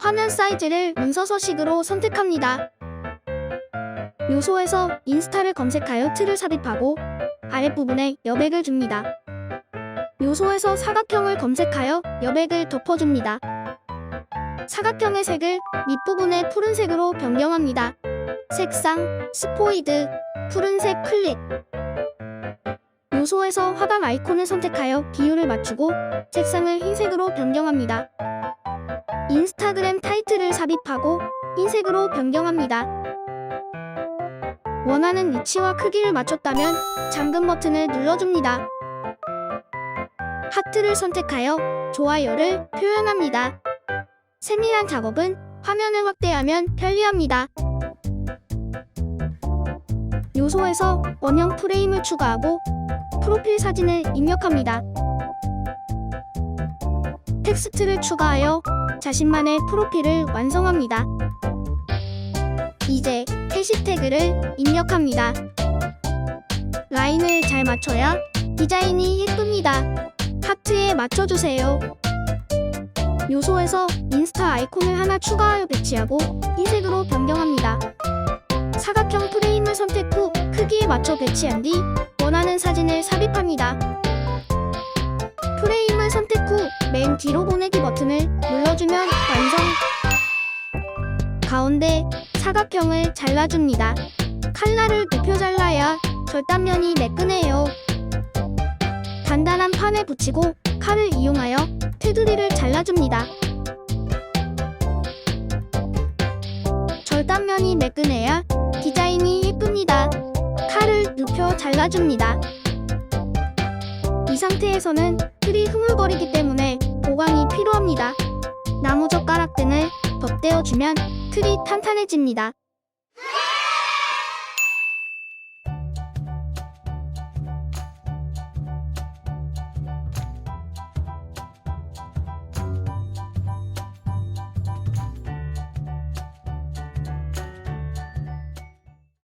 화면 사이즈를 문서 서식으로 선택합니다. 요소에서 인스타를 검색하여 틀을 삽입하고 아랫부분에 여백을 줍니다. 요소에서 사각형을 검색하여 여백을 덮어줍니다. 사각형의 색을 밑부분에 푸른색으로 변경합니다. 색상, 스포이드, 푸른색 클릭. 요소에서 화각 아이콘을 선택하여 비율을 맞추고 색상을 흰색으로 변경합니다. 인스타그램 타이틀을 삽입하고 흰색으로 변경합니다. 원하는 위치와 크기를 맞췄다면 잠금 버튼을 눌러줍니다. 하트를 선택하여 좋아요를 표현합니다. 세밀한 작업은 화면을 확대하면 편리합니다. 요소에서 원형 프레임을 추가하고 프로필 사진을 입력합니다. 텍스트를 추가하여 자신만의 프로필을 완성합니다. 이제 해시태그를 입력합니다. 라인을 잘 맞춰야 디자인이 예쁩니다. 하트에 맞춰주세요. 요소에서 인스타 아이콘을 하나 추가하여 배치하고 흰색으로 변경합니다. 사각형 프레임을 선택 후 크기에 맞춰 배치한 뒤 원하는 사진을 삽입합니다. 뒤로 보내기 버튼을 눌러주면 완성! 가운데 사각형을 잘라줍니다. 칼날을 높여 잘라야 절단면이 매끈해요. 단단한 판에 붙이고 칼을 이용하여 테두리를 잘라줍니다. 절단면이 매끈해야 디자인이 예쁩니다. 칼을 눕혀 잘라줍니다. 이 상태에서는 틀이 흐물거리기 때문에 필요합니다. 나무젓가락 등을 덧대어주면 틀이 탄탄해집니다.